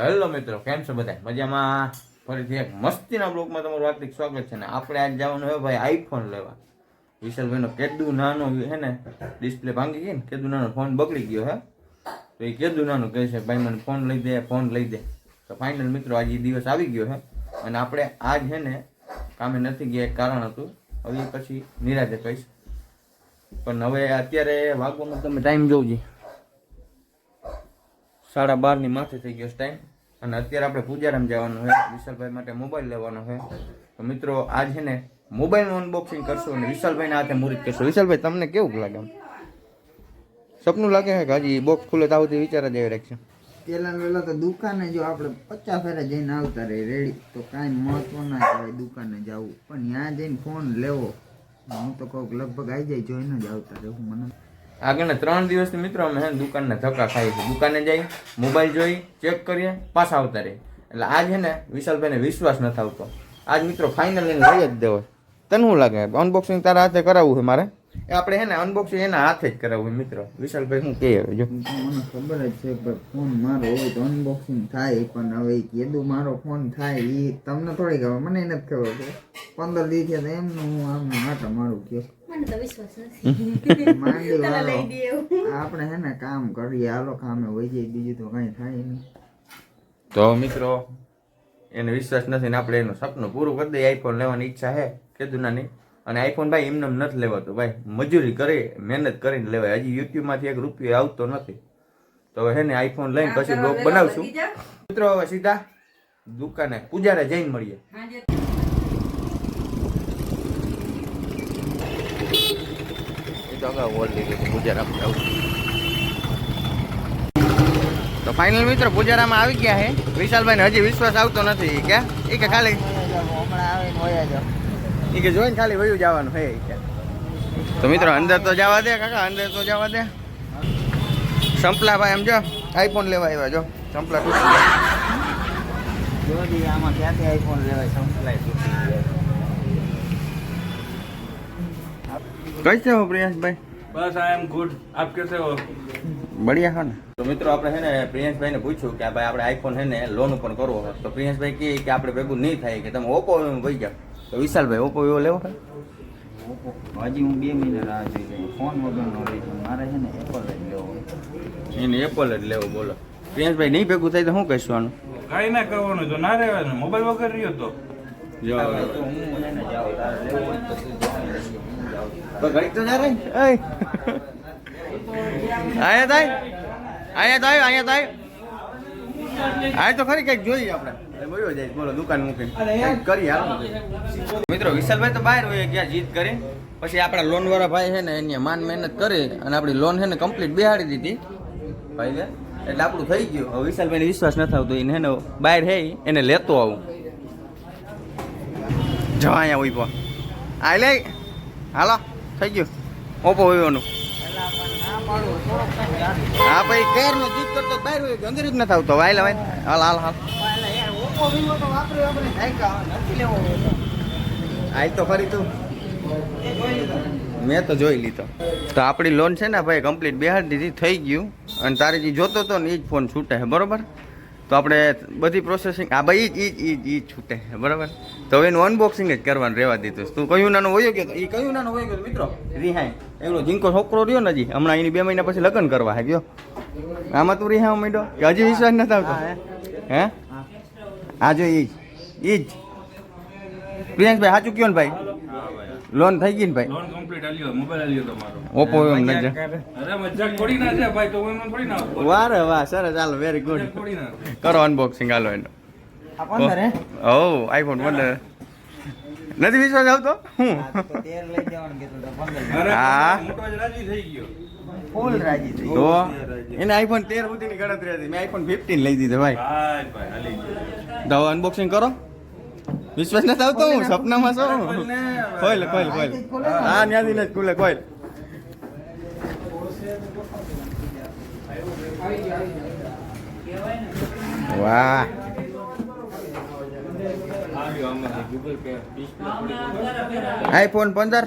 Hello મિત્રો, કેમ છો બધા મજામાં? ફરીથી એક મસ્તીના બ્લોકમાં તમારું હાર્દિક સ્વાગત છે ને આપણે આજ જવાનું હોય ભાઈ આઈફોન લેવા. વિશાલભાઈનો કેદું નાનો હે ને ડિસ્પ્લે ભાંગી ગઈ ને, કેદું નાનો ફોન બગડી ગયો હે. તો એ કેદું નાનું કહે છે, ભાઈ, મને ફોન લઈ દે ફોન લઈ દે. તો ફાઇનલ મિત્રો, આજે દિવસ આવી ગયો હે. અને આપણે આજ હે ને, કામે નથી ગયા, એક કારણ હતું. હવે પછી નિરાતે કહીશ. પણ હવે અત્યારે વાગવામાં તમે ટાઈમ જોઉં સાડા બારની માથે થઈ ગયો ટાઈમ અને અત્યારે આપણે પૂજારામ જવાનું છે. વિશાલભાઈ માટે મોબાઈલ લેવાનો છે. તો મિત્રો, આ છે ને મોબાઈલનું અનબોક્સિંગ કરશું અને વિશાલભાઈના હાથે મુહૂર્ત કરશું. વિશાલભાઈ, તમને કેવું લાગે સપનું લાગે છે કે હજી બોક્સ ખુલે તો આવતી વિચાર જ આવી રાખશે? પેલા પેલા તો દુકાને જો આપણે પચાસ ફેરા જઈને આવતા રહે રેડી તો કાંઈ મહત્વ ના કહેવાય દુકાને જવું. પણ ત્યાં જઈને ફોન લેવો. હું તો કહું લગભગ આવી જાય, જોઈને જ આવતા રહેવું મને આગળના ત્રણ દિવસથી મિત્રો અમે દુકાનના ધક્કા ખાઈએ છીએ. દુકાને જઈ મોબાઈલ જોઈ ચેક કરીએ, પાછા આવતા રહીએ. એટલે આજ છે ને વિશાલભાઈને વિશ્વાસ નથી આવતો. આજ મિત્રો ફાઇનલ લઈને લઈ જ દેવો તને શું લાગે? અનબોક્સિંગ તારા હાથે કરાવવું છે મારે? એ આપણે હે ને અનબોક્સિંગ એના હાથે જ કરાવવું મિત્રો. વિશાલભાઈ શું કહે હવે જો. મને ખબર જ છે પણ ફોન મારો હોય તો અનબોક્સિંગ થાય પણ હવે કીધું મારો ફોન થાય એ તમને થોડી ખબર મને નથી ખબર છે પંદર દી થયા તો એમનું હું આમ આટા મારું કયો. આપણે હે ને કામ કરીએ હાલો કામે વહી જાય બીજું તો કાંઈ થાય નહીં. તો મિત્રો એને વિશ્વાસ નથી ને આપણે એનું સપનું પૂરું કરી દઈએ આઈફોન લેવાની ઈચ્છા છે કીધું ના નહીં અને આઈફોન ભાઈ એમને નથી લેવાતો. ભાઈ મજૂરી કરી મહેનત કરીને લેવાય. હજી યુટ્યુબમાંથી એક રૂપિયો આવતો નથી. તો હવે હે ને આઈફોન લઈને પછી બ્લોગ બનાવશું. મિત્રો હવે સીધા દુકાને પૂજારે જઈને મળીએ. તો ફાઇનલ મિત્રો પૂજારામાં આવી ગયા છે. વિશાલભાઈને હજી વિશ્વાસ આવતો નથી. કે એ કે ખાલી હમણાં આવીને હોય એ કે જોઈને ખાલી વયું જવાનું હે તો મિત્રો અંદર તો જવા દે કાકા અંદર તો જવા દે. સંપલા ભાઈ એમ જો આઈફોન લેવા આવ્યા જો. સંપલા તૂટી આમાં ક્યાંથી આઈફોન લેવાય સંપલા તૂટી કઈ હો પ્રિયાંશભાઈ? બસ આઈ એમ ગુડ આપ કેસે હો? બઢિયા હો ને. તો મિત્રો આપણે હે ને પ્રિયાંશભાઈને પૂછ્યું કે ભાઈ આપણે આઈફોન હે ને લોન ઉપર કરવો તો પ્રિયાંશભાઈ કે આપણે ભેગું નહીં થાય કે તમે ઓપો વહી જાઓ. તો વિશાલભાઈ ઓપ્પો એવો લેવો છે હજી હું બે મહિના રાહ જોઈ ગઈ ફોન વગરનો લઈ છું. મારે છે ને એપલ જ લેવો. એને એપલ જ લેવો બોલો. પ્રિયાંશભાઈ નહીં ભેગું થાય તો શું કહીશું આનું? કઈ ના કરવાનું. તો ના રહેવાનું મોબાઈલ વગર રહ્યો તો. જો તો હું એને જાઉં તારે લેવો તો ને જાઉં. તો જા રહી આયા થાય અહીંયા થાય આયા. થાય આય તો ખરી કંઈક જોઈએ આપણે. બોલ્યો જાય. બોલો દુકાન મૂકીને. કરી હાલો. મિત્રો વિશાલભાઈ તો બહાર હોય ગયા જીત કરી. પછી આપણા લોન વાળા ભાઈ છે ને એની માન મહેનત કરી અને આપણી લોન છે ને કમ્પ્લીટ બેહાડી દીધી. ભાઈ એટલે આપણું થઈ ગયું. હવે વિશાલભાઈને વિશ્વાસ ન થતો એને હેને બહાર હે એને લેતો આવું. જવા અહીંયા ઊભો આ લે. હાલો થઈ ગયું. ઓપો વિવોનું પેલા પણ ના પાડું થોડોક time જાડી. હા ભાઈ કેર નો જીત કરતો બહાર હોય અંદર ન વાય વાય હાલ હાલ હાલ. યાર ઓપ્પો વિવો તો વાપર્યો આપણે. થાય નથી લેવો. આય તો ફરી તું. એ મેં તો જોઈ લીધો. તો આપણી લોન છે ને ભાઈ કમ્પ્લીટ બેહાડી દીધી થઈ ગયું. અને તારે જે જોતો હતો ને એ જ ફોન છૂટે છે બરાબર? તો આપણે બધી પ્રોસેસિંગ આ ભાઈ ઈ જ એ જ ઈ જ છૂટે છે બરાબર? તો હવે એનું અનબોક્સિંગ જ કરવાનું રહેવા દીધું તું. કયું નાનું વયો ગયો એ કયું નાનું વયો ગયો મિત્રો? રિહાય એનો જીંકો છોકરો રહ્યો ને હજી. હમણાં એની બે મહિના પછી લગ્ન કરવા આવ્યો. ગયો આમાં તું રિહાય માંડ્યો કે હજી વિશ્વાસ નથી આવતો? હા, હે જો એ જ. જ. પ્રિયાંશભાઈ સાચું કયો ને ભાઈ? લોન થઈ ગઈ ને ભાઈ? લોન કમ્પ્લીટ આલ્યો મોબાઈલ આલ્યો તમારો ઓપ્પો એમ નહીં અરે મજાક થોડી ના છે ભાઈ તો એમાં થોડી ના વાહ રે વાહ સરસ. ચાલો વેરી ગુડ કરો અનબોક્સિંગ હાલો એનો. આ પંદર ઓ આઈફોન પંદર નથી વિશ્વાસ આવતો? હું? હા, તો તેર લઈ જવાનું હા. મોટો જ રાજી થઈ ગયો. ફૂલ રાજી થઈ તો એને આઈફોન તેર સુધીની ગણતરી હતી. મેં આઈફોન ફિફ્ટીન લઈ દીધો ભાઈ. ભાઈ ભાઈ હાલી તો અનબોક્સિંગ કરો. વિશ્વાસ નથી આવતો હું સપનામાં શું કોઈલ કોઈલ કોઈલ હા ત્યાંથી જ ખુલે કોઈલ વાહ. આઈફોન પંદર.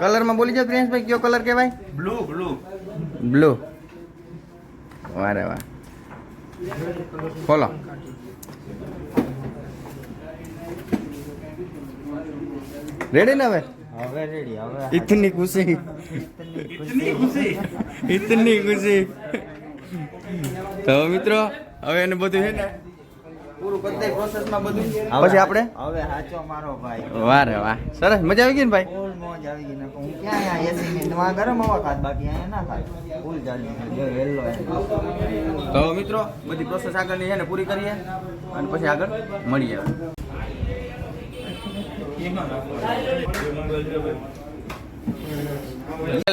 કલરમાં બોલી જાવ પ્રિયાંશભાઈ કયો કલર કહેવાય? બ્લુ બ્લુ બ્લુ વારે વાહ. ખોલો. રેડી ને હવે? હવે રેડી હવે ઇતની ખુશી. ઇતની ખુશી. ઇતની ખુશી. તો મિત્રો હવે એને બધું છે ને પૂરું કરી દઈ પ્રોસેસમાં બધું. પછી આપણે? હવે સાચો મારો ભાઈ. વાહ રે વાહ. સરસ. મજા આવી ગઈ ને ભાઈ? મોજ આવી ગઈ ને. હું ક્યાં અહીંયા એસી ને? તમારા ગરમ હવા ખાત બાકી અહીંયા ના ખાત ફૂલ જાડી જો હેલો તો મિત્રો બધી પ્રોસેસ આગળની છે ને પૂરી કરીએ. અને પછી આગળ મળીએ.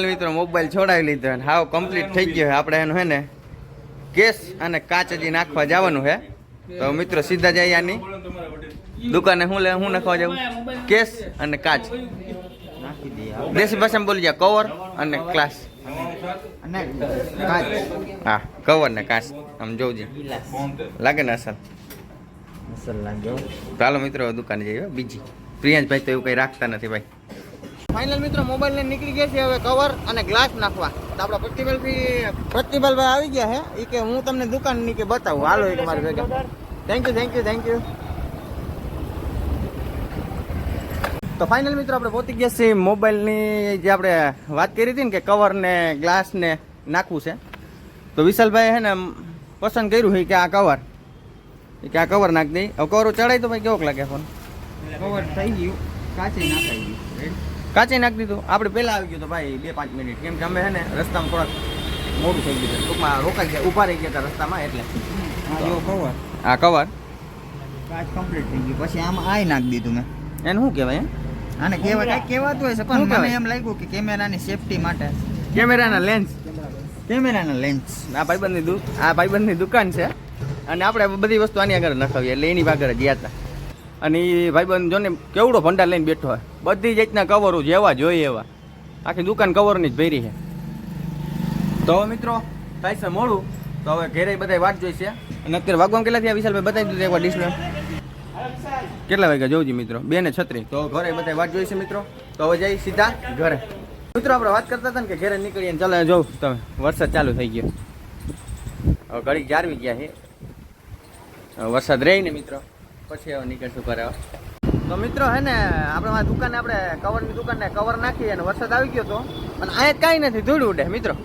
મિત્રો મોબાઈલ છોડાવી લીધો અને હાવ કમ્પ્લીટ થઈ ગયો આપણે એનું હે ને કેસ અને કાચ હજી નાખવા જવાનું છે તો મિત્રો સીધા જઈ આની દુકાને હું લે હું નાખવા જાઉં? કેસ અને કાચ. દેશી ભાષામાં બોલી જાય કવર અને ક્લાસ હા કવર ને કાચ આમ જોઉં લાગે ને લાગ્યો ચાલો મિત્રો દુકાને જઈએ હો, બીજી. પ્રિયાંશભાઈ તો એવું કંઈ રાખતા નથી ભાઈ. ફાઇનલ મિત્રો મોબાઈલ ને નીકળી ગયા છે હવે કવર અને ગ્લાસ નાખવા. તો આપણા પ્રતિભાલથી પ્રતિભાલભાઈ આવી ગયા છે એ કે હું તમને દુકાનની કે બતાવું. હાલો એક મારી ભેગા. Thank you thank you thank you તો ફાઇનલ મિત્રો, આપણે પહોંચી ગયા છીએ મોબાઈલની જે આપણે વાત કરી હતી ને કે કવર ને ગ્લાસ ને નાખવું છે. તો વિશાલભાઈ હે ને પસંદ કર્યું છે કે આ કવર કે આ કવર નાખી દઈ. હવે કવર ચડાય તો ભાઈ કેવોક લાગે ફોન કવર થઈ ગયું. કાચે નાખાઈ ગયું? કાચે નાખી દીધું. આપણે પહેલાં આવી ગયું તો ભાઈ બે પાંચ મિનિટ. કેમ કે અમે છે ને રસ્તામાં થોડાક મોડું થઈ ગયું છે. ટૂંકમાં રોકાઈ ગયા ઊભા રહી ગયા હતા રસ્તામાં એટલે. આ જો કવર આ કવર કાચ કમ્પ્લીટ થઈ ગયું. પછી આમાં આઈ નાખી દીધું મેં. એને શું કહેવાય આને કહેવાય કાંઈક કહેવાતું હોય છે પણ મને એમ લાગ્યું કે કેમેરાની સેફટી માટે. કેમેરાના લેન્સ કેમેરાના લેન્સ આ ભાઈબંધની દુ આ ભાઈબંધની દુકાન છે. અને આપણે બધી વસ્તુ આની આગળ નખાવીએ. એટલે એની આગળ ગયા હતા. અને એ ભાઈબંધ જોને કેવડો ભંડાર લઈને બેઠો હોય. બધી જાતના કવરો જેવા જોઈએ એવા. આખી દુકાન કવરની જ ભરી છે. તો હવે મિત્રો થાય છે મોડું. તો હવે ઘેરે બધા વાટ જોઈશે. અને અત્યારે વાગવામાં કેટલા થયા? વિશાલભાઈ, બતાવી દીધું એકવાર ડિસ્પ્લે કેટલા વાગ્યા? જોઉં મિત્રો. બે ને છત્રી તો ઘરે બધા વાટ જોઈશે મિત્રો. તો હવે જઈ સીધા ઘરે. મિત્રો, આપણે વાત કરતા હતા ને કે ઘરે નીકળીએ ચાલો જોઉં. તમે, વરસાદ ચાલુ થઈ ગયો. હવે ઘડીક જાળવી ગયા છે. વરસાદ રહી ને મિત્રો. પછી હવે નીકળશું ઘરે. તો મિત્રો હે ને, આપણે મારી દુકાને આપણે કવરની દુકાને કવર નાખી અને વરસાદ આવી ગયો હતો અને આ કાંઈ નથી, ધૂળ ઉડે, મિત્રો.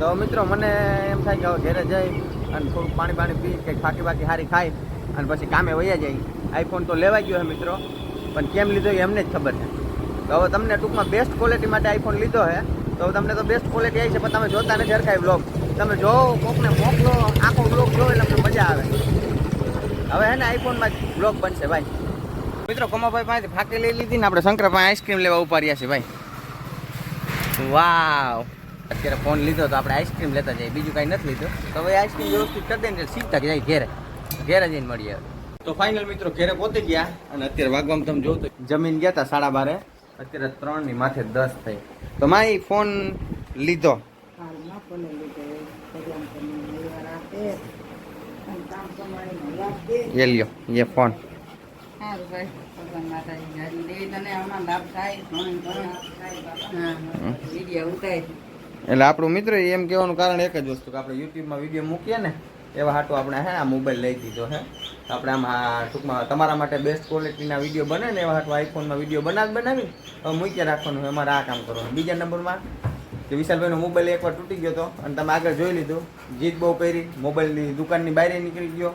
તો મિત્રો મને એમ થાય કે હવે ઘરે જઈ અને થોડુંક પાણી પાણી પી, કંઈક ફાકી બાકી સારી ખાઈ, અને પછી કામે વયા જાય આઈફોન તો લેવાઈ ગયો છે મિત્રો, પણ કેમ લીધો એમને જ ખબર છે. તો હવે તમને ટૂંકમાં બેસ્ટ ક્વોલિટી માટે આઈફોન લીધો છે તો તમને તો બેસ્ટ ક્વોલિટી આવી છે, પણ તમે જોતા નથી હરખાય બ્લોગ તમે જો કોકને મોકલો, આખો બ્લોગ જો એટલે મજા આવે. હવે હે આઈફોનમાં જ બ્લોગ બનશે, ભાઈ. મિત્રો, કોમાભાઈ પાસેથી ફાંકી લઈ લીધી ને આપણે શંકર પાસે આઈસ્ક્રીમ લેવા ઊભા રહ્યા ભાઈ. વાવ. અત્યારે ફોન લીધો તો આપણે આઈસ્ક્રીમ લેતા જઈએ. બીજું કાંઈ નથી લીધું. તો હવે આઈસ્ક્રીમ વ્યવસ્થિત કરી દઈએ ને સીધા જાય ઘેરે. ઘેરે જઈને મળીએ તો ફાઇનલ મિત્રો, ઘેરે પહોંચી ગયા અને અત્યારે વાગવામાં તમે જોવો તો જમીન ગયા હતા સાડા બારે. અત્યારે ત્રણની માથે દસ થઈ. તો માય ફોન લીધો. એ લ્યો એ ફોન એટલે આપણું મિત્ર એમ કહેવાનું કારણ એક જ વસ્તુ કે આપણે યુટ્યુબમાં વીડિયો મૂકીએ ને એવા હાટું આપણે હે આ મોબાઈલ લઈ દીધો હે. આપણે આમાં ટૂંકમાં તમારા માટે બેસ્ટ ક્વોલિટીના વીડિયો બને ને એવા હાટું આઈફોનમાં વીડિયો બનાવી બનાવી હવે મૂકી રાખવાનું અમારે આ કામ કરવાનું. બીજા નંબરમાં કે વિશાલભાઈનો મોબાઈલ એકવાર તૂટી ગયો હતો અને તમે આગળ જોઈ લીધું જીત બહુ કરી મોબાઈલની દુકાનની બહાર નીકળી ગયો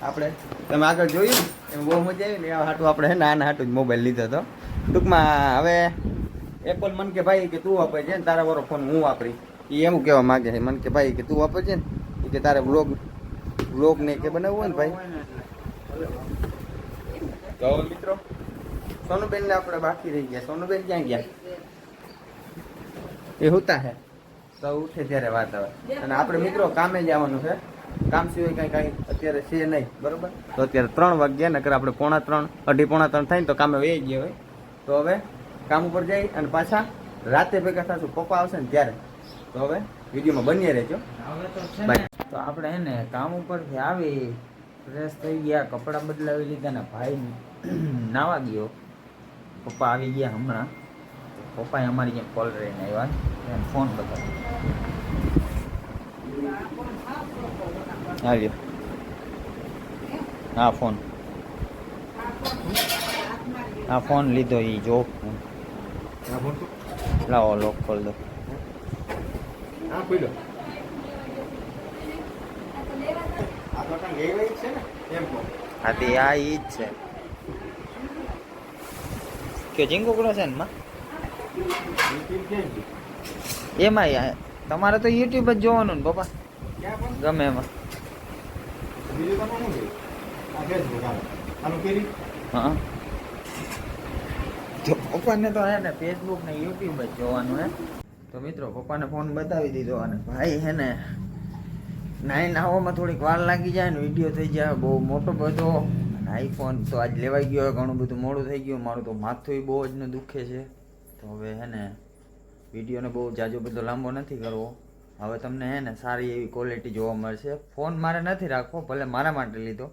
આપણે તમે આગળ જોયું એમ બહુ મજા આવી ને એવા હાટું આપણે હે ને, આના હાટું જ મોબાઈલ લીધો હતો. ટૂંકમાં હવે એપલ મન કે ભાઈ કે તું વાપરે છે ને, તારા વાળો ફોન હું વાપરી. એ એવું કહેવા માંગે છે, મન કે ભાઈ કે તું વાપરે છે ને કે તારે બ્લોગ બ્લોગ ને કે બનાવવું હોય ને ભાઈ. તો મિત્રો, સોનુબેન ને આપણે બાકી રહી ગયા. સોનુબેન ક્યાં ગયા? એ હોતા હે. તો ઉઠે ત્યારે વાત આવે અને આપણે મિત્રો કામે જવાનું છે. કામ સિવાય કાંઈ કાંઈ અત્યારે છે નહીં બરોબર? તો અત્યારે ત્રણ વાગ્યા નકર આપણે પોણા ત્રણ અઢી પોણા ત્રણ થાય ને તો કામે વહી ગયા હોય તો હવે કામ ઉપર જઈ અને પાછા રાતે ભેગા થશું. પપ્પા આવશે ને ત્યારે. તો હવે વિડીયોમાં બન્યા રહેજો. હવે તો છે તો આપણે હે ને કામ ઉપરથી આવી ફ્રેશ થઈ ગયા કપડાં બદલાવી લીધા ને ભાઈ નાવા ગયો. પપ્પા આવી ગયા હમણાં. પપ્પાએ અમારી ત્યાં કોલ રહીને આવ્યા એને ફોન બતાવ્યો. લ્યો હા ફોન હા ફોન લીધો એ જો લાવો લોક ખોલ દો હા તે આ ઈ જ છે કે જીંકો કરો છે ને માં એમાં તમારે તો યુટ્યુબ જ જોવાનું ને પપ્પા ગમે એમાં હા. જો પપ્પાને તો હે ને ફેસબુક ને યુટ્યુબ જ જોવાનું હે. તો મિત્રો, પપ્પાને ફોન બતાવી દીધો અને ભાઈ હે ને નાઈન આવવામાં થોડીક વાર લાગી જાય ને વીડિયો થઈ જાય, બહુ મોટો બધો. આઈફોન તો આજ લેવાઈ ગયો ઘણું બધું મોડું થઈ ગયું. મારું તો માથું બહુ જ દુખે છે. તો હવે હે ને વિડીયોને બહુ જાજો બધો લાંબો નથી કરવો. હવે તમને હે ને સારી એવી ક્વોલિટી જોવા મળશે. ફોન મારે નથી રાખવો, ભલે મારા માટે લીધો.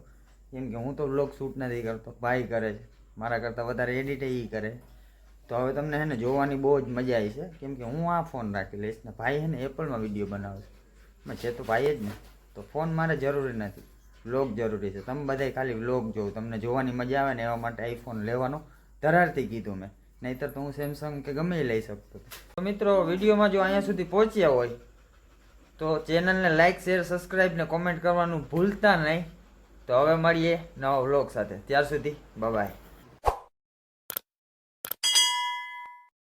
કેમ કે હું તો બ્લોગ શૂટ નથી કરતો, ભાઈ કરે છે. મારા કરતાં વધારે એડિટ એ કરે. તો હવે તમને હે ને જોવાની બહુ જ મજા આવી છે. કેમ કે હું આ ફોન રાખી લઈશ ને ભાઈ હે ને એપલમાં વીડિયો બનાવે છે. તો ભાઈ જ ને. તો ફોન મારે જરૂરી નથી. વ્લોગ જરૂરી છે. તમે બધાય ખાલી વ્લોગ જોવો તમને જોવાની મજા આવે ને એવા માટે આઈફોન લેવાનો. ધરારથી કીધું મેં. નહીંતર તો હું સેમસંગ કે ગમે લઈ શકતો તો મિત્રો વિડીયોમાં જો અહીંયા સુધી પહોંચ્યા હોય તો ચેનલને લાઇક શેર સબસ્ક્રાઈબ ને કોમેન્ટ કરવાનું ભૂલતા નહીં. તો હવે મળીએ નવા વ્લોગ સાથે. ત્યાર સુધી બાય